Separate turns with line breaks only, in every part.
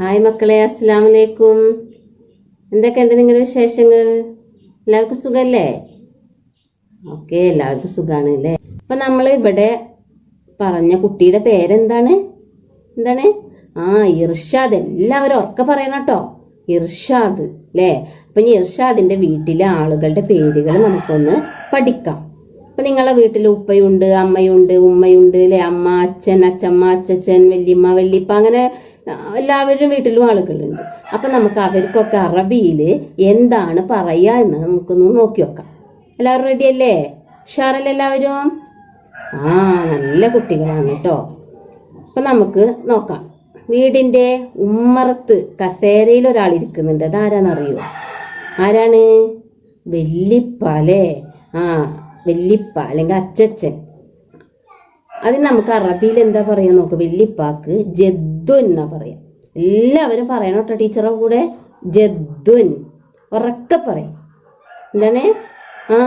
Hi മക്കളെ അസ്സാം വലൈക്കും എന്തൊക്കെയുണ്ട് നിങ്ങളുടെ വിശേഷങ്ങൾ? എല്ലാവർക്കും സുഖമല്ലേ ഓക്കെ എല്ലാവർക്കും സുഖമാണ് അല്ലേ? അപ്പൊ നമ്മൾ ഇവിടെ പറഞ്ഞ കുട്ടിയുടെ പേരെന്താണ്? എന്താണ്? ആ ഇർഷാദ്. എല്ലാവരും ഒക്കെ പറയണം കേട്ടോ. ഇർഷാദ് അല്ലേ? അപ്പൊ ഇനി ഇർഷാദിന്റെ വീട്ടിലെ ആളുകളുടെ പേരുകൾ നമുക്കൊന്ന് പഠിക്കാം. അപ്പൊ നിങ്ങളെ വീട്ടിൽ ഉപ്പയുണ്ട് അമ്മയുണ്ട് ഉമ്മയുണ്ട് അല്ലെ? അമ്മ അച്ഛൻ അച്ഛമ്മ അച്ഛച്ചൻ വല്യമ്മ വല്യപ്പ അങ്ങനെ എല്ലാവരും വീട്ടിലും ആളുകളുണ്ട്. അപ്പൊ നമുക്ക് അവർക്കൊക്കെ അറബിയിൽ എന്താണ് പറയുക എന്ന് നമുക്കൊന്ന് നോക്കി നോക്കാം എല്ലാവരും റെഡി അല്ലേ? ഉഷാറല്ലേ എല്ലാവരും? ആ നല്ല കുട്ടികളാണ് കേട്ടോ. അപ്പൊ നമുക്ക് നോക്കാം. വീടിന്റെ ഉമ്മറത്ത് കസേരയിൽ ഒരാൾ ഇരിക്കുന്നുണ്ട്. അതാരാന്നറിയോ? ആരാണ്? വെല്ലിപ്പ അല്ലേ? ആ വെല്ലിപ്പ അല്ലെങ്കിൽ അച്ചച്ചൻ. അതിന് നമുക്ക് അറബിയിൽ എന്താ പറയാ നോക്ക് വെല്ലിപ്പാക്ക് ജദ്വൻ എന്നാ പറയാ. എല്ലാവരും പറയണം കേട്ടോ ടീച്ചറെ കൂടെ ജദ്വൻ ഉറക്കെ പറയും. എന്താണ്? ആ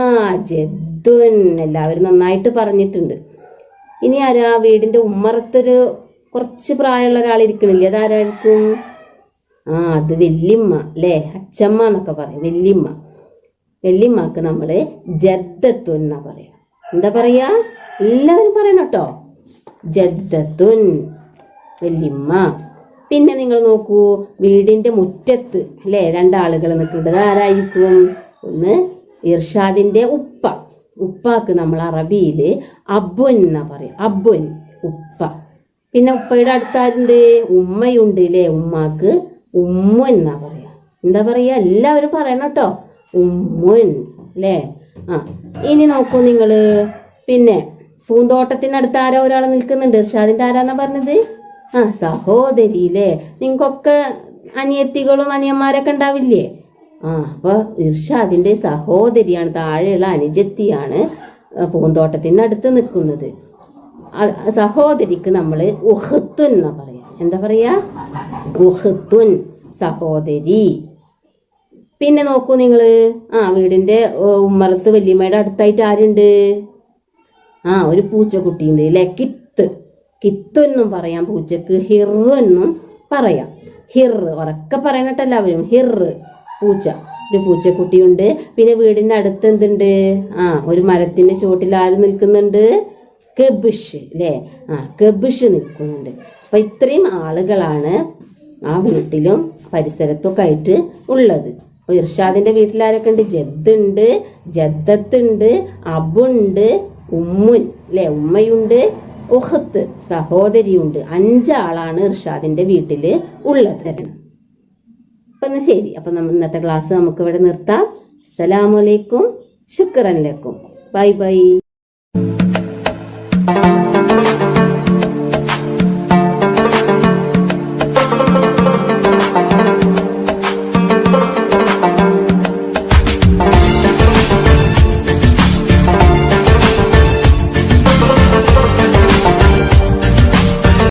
ജദ്വൻ എല്ലാവരും നന്നായിട്ട് പറഞ്ഞിട്ടുണ്ട്. ഇനി ആരാ വീടിന്റെ ഉമ്മറത്തൊരു കുറച്ച് പ്രായമുള്ള ഒരാൾ ഇരിക്കണില്ലേ അതാരായിരിക്കും? ആ അത് വെല്ലിമ്മ അല്ലേ? അച്ചമ്മ എന്നൊക്കെ പറയും. വെല്ലിമ്മ വെല്ലിമ്മക്ക് നമ്മൾ ജദ്ദത്വം എന്നാ പറയാ. എന്താ പറയാ? എല്ലാവരും പറയണം കേട്ടോ ജദ്ദത്തുൻ വല്യമ്മ പിന്നെ നിങ്ങൾ നോക്കൂ വീടിന്റെ മുറ്റത്ത് അല്ലേ? രണ്ടാളുകൾ നിൽക്കേണ്ടത് ആരായിരിക്കും? ഒന്ന് ഇർഷാദിന്റെ ഉപ്പ. ഉപ്പാക്ക് നമ്മൾ അറബിയിൽ അബുൻ എന്നാ പറയും. അബുൻ ഉപ്പ. പിന്നെ ഉപ്പയുടെ അടുത്താരുണ്ട് ഉമ്മയുണ്ട് അല്ലേ? ഉമ്മാക്ക് ഉമ്മു എന്നാ പറയാ. എന്താ പറയാ? എല്ലാവരും പറയണം കേട്ടോ ഉമ്മുൻ അല്ലേ? ആ. ഇനി നോക്കൂ നിങ്ങൾ പിന്നെ പൂന്തോട്ടത്തിനടുത്ത് ആരോ ഒരാൾ നിൽക്കുന്നുണ്ട്. ഇർഷാദിന്റെ ആരാന്നാ പറഞ്ഞത്? ആ സഹോദരി അല്ലേ നിങ്ങൾക്കൊക്കെ അനിയത്തികളും അനിയന്മാരൊക്കെ ഉണ്ടാവില്ലേ? ആ അപ്പൊ ഇർഷാദിന്റെ സഹോദരിയാണ് താഴെയുള്ള അനുജത്തിയാണ് പൂന്തോട്ടത്തിനടുത്ത് നിൽക്കുന്നത്. സഹോദരിക്ക് നമ്മൾ ഉഹത്തുൻ എന്നാ പറയാ. എന്താ പറയാ? ഉഹത്തുൻ സഹോദരി. പിന്നെ നോക്കൂ നിങ്ങൾ ആ വീടിന്റെ ഓ, ഉമ്മറത്ത് വല്യമ്മയുടെ അടുത്തായിട്ട് ആരുണ്ട്? ആ ഒരു പൂച്ചക്കുട്ടിയുണ്ട്. അല്ലെ കിത്ത്. കിത്തൊന്നും പറയാം. പൂച്ചക്ക് ഹിറ് എന്നും പറയാം. ഹിറ് ഉറക്കെ പറയണട്ടോ എല്ലാവരും. ഹിറ് പൂച്ച. ഒരു പൂച്ചക്കുട്ടിയുണ്ട്. പിന്നെ വീടിന്റെ അടുത്ത് എന്തുണ്ട്? ആ ഒരു മരത്തിന്റെ ചുവട്ടിൽ ആര് നിൽക്കുന്നുണ്ട്? കെബിഷ് അല്ലേ ആ കെബിഷ് നിൽക്കുന്നുണ്ട്. അപ്പൊ ഇത്രയും ആളുകളാണ് ആ വീട്ടിലും പരിസരത്തൊക്കെ ആയിട്ട് ഉള്ളത്. അപ്പൊ ഇർഷാദിന്റെ വീട്ടിൽ ആരൊക്കെ ഉണ്ട് ജദ്ദുണ്ട് ജദ്ദത്തുണ്ട് അബുണ്ട് ഉമ്മുൻ അല്ലെ ഉമ്മയുണ്ട് ഉഹത്ത് സഹോദരിയുണ്ട്. അഞ്ചാളാണ് ഇർഷാദിന്റെ വീട്ടിൽ ഉള്ളത്. അപ്പൊ എന്നാ ശരി. അപ്പൊ നമ്മ ഇന്നത്തെ ക്ലാസ് നമുക്ക് ഇവിടെ നിർത്താം അസ്സലാമലൈക്കും ശുക്രൻ ലക്കും. Bye bye.